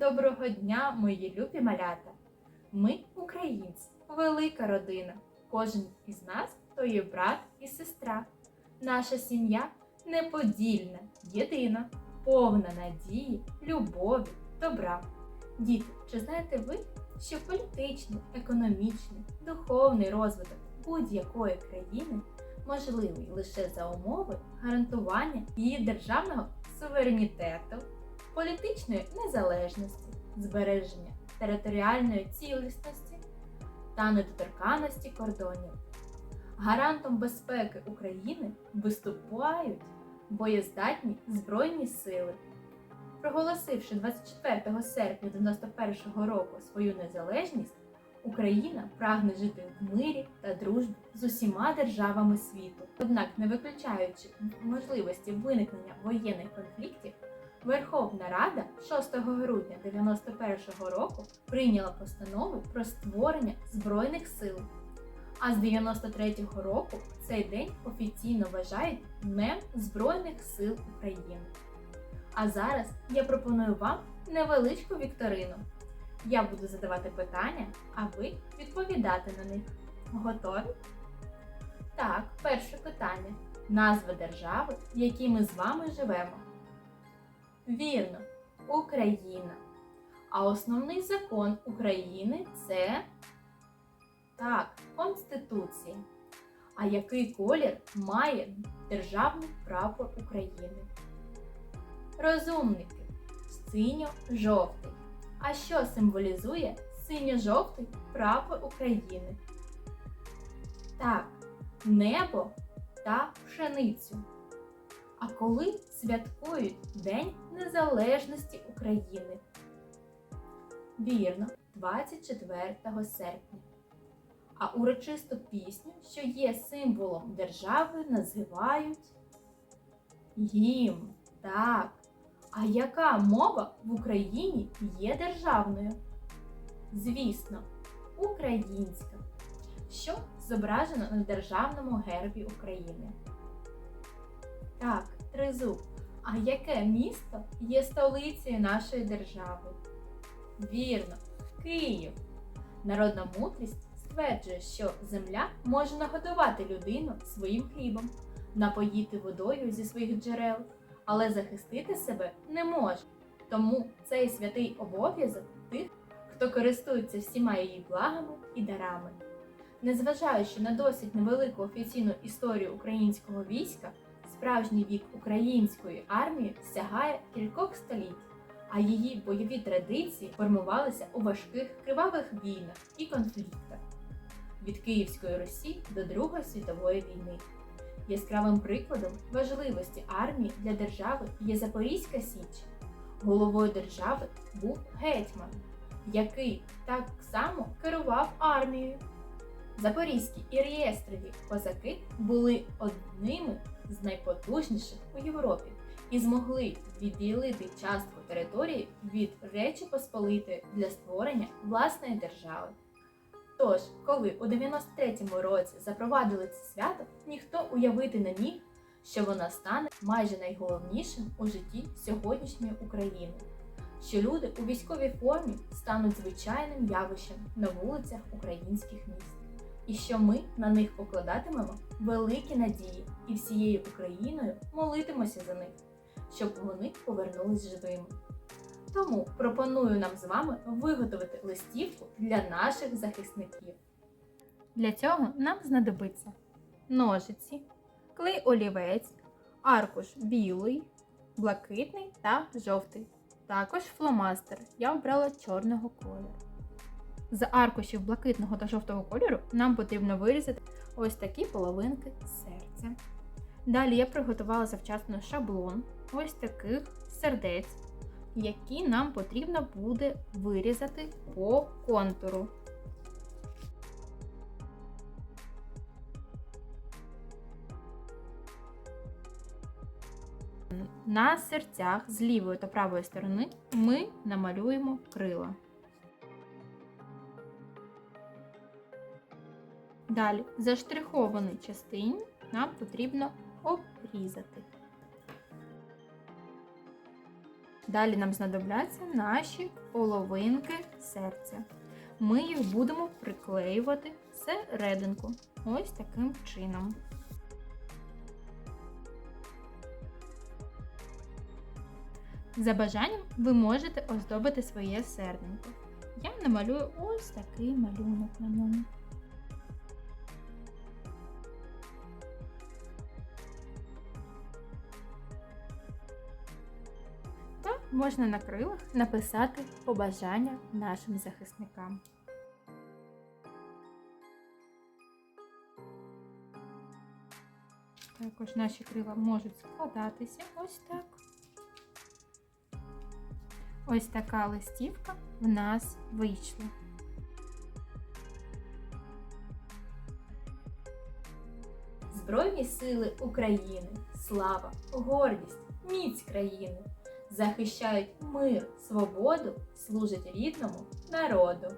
Доброго дня, мої любі малята! Ми українці, велика родина. Кожен із нас то є брат і сестра. Наша сім'я неподільна, єдина, повна надії, любові, добра. Діти, чи знаєте ви, що політичний, економічний, духовний розвиток будь-якої країни можливий лише за умови гарантування її державного суверенітету, політичної незалежності, збереження територіальної цілісності та недоторканності кордонів. Гарантом безпеки України виступають боєздатні Збройні сили. Проголосивши 24 серпня 91 року свою незалежність, Україна прагне жити в мирі та дружбі з усіма державами світу. Однак, не виключаючи можливості виникнення воєнних конфліктів, Верховна Рада 6 грудня 91 року прийняла постанову про створення Збройних сил. А з 93-го року цей день офіційно вважають Днем Збройних сил України. А зараз я пропоную вам невеличку вікторину. Я буду задавати питання, а ви відповідати на них. Готові? Так, перше питання. Назва держави, в якій ми з вами живемо. Вірно, Україна. А основний закон України це так, Конституція. А який колір має державний прапор України? Розумники. Синьо-жовтий. А що символізує синьо-жовтий прапор України? Так, небо та пшеницю. А коли святкують День Незалежності України? Вірно, 24 серпня. А урочисту пісню, що є символом держави, називають гімн. Так. А яка мова в Україні є державною? Звісно, українська, що зображено на державному гербі України. Так, тризуб. А яке місто є столицею нашої держави? Вірно, Київ. Народна мудрість стверджує, що земля може нагодувати людину своїм хлібом, напоїти водою зі своїх джерел, але захистити себе не може. Тому цей святий обов'язок тих, хто користується всіма її благами і дарами. Незважаючи на досить невелику офіційну історію українського війська, справжній вік української армії сягає кількох століть, а її бойові традиції формувалися у важких кривавих війнах і конфліктах від Київської Русі до Другої світової війни. Яскравим прикладом важливості армії для держави є Запорізька Січ. Головою держави був гетьман, який так само керував армією. Запорізькі і реєстрові козаки були одними з найпотужніших у Європі і змогли відділити частку території від Речі Посполитої для створення власної держави. Тож, коли у 93-му році запровадили це свято, ніхто уявити не міг, що вона стане майже найголовнішим у житті сьогоднішньої України, що люди у військовій формі стануть звичайним явищем на вулицях українських міст, і що ми на них покладатимемо великі надії і всією Україною молитимося за них, щоб вони повернулись живими. Тому пропоную нам з вами виготовити листівку для наших захисників. Для цього нам знадобиться ножиці, клей олівець, аркуш білий, блакитний та жовтий. Також фломастер. Я обрала чорного кольору. З аркушів блакитного та жовтого кольору нам потрібно вирізати ось такі половинки серця. Далі я приготувала завчасно шаблон ось таких сердець які нам потрібно буде вирізати по контуру. На серцях з лівої та правої сторони ми намалюємо крила. Далі заштриховані частині нам потрібно обрізати. Далі нам знадобляться наші половинки серця. Ми їх будемо приклеювати всерединку. Ось таким чином. За бажанням ви можете оздобити своє серденько. Я намалюю ось такий малюнок на ньому. Можна на крилах написати побажання нашим захисникам. Також наші крила можуть складатися ось так. Ось така листівка в нас вийшла. Збройні сили України, слава, гордість, міць країни захищають мир, свободу, служать рідному народу.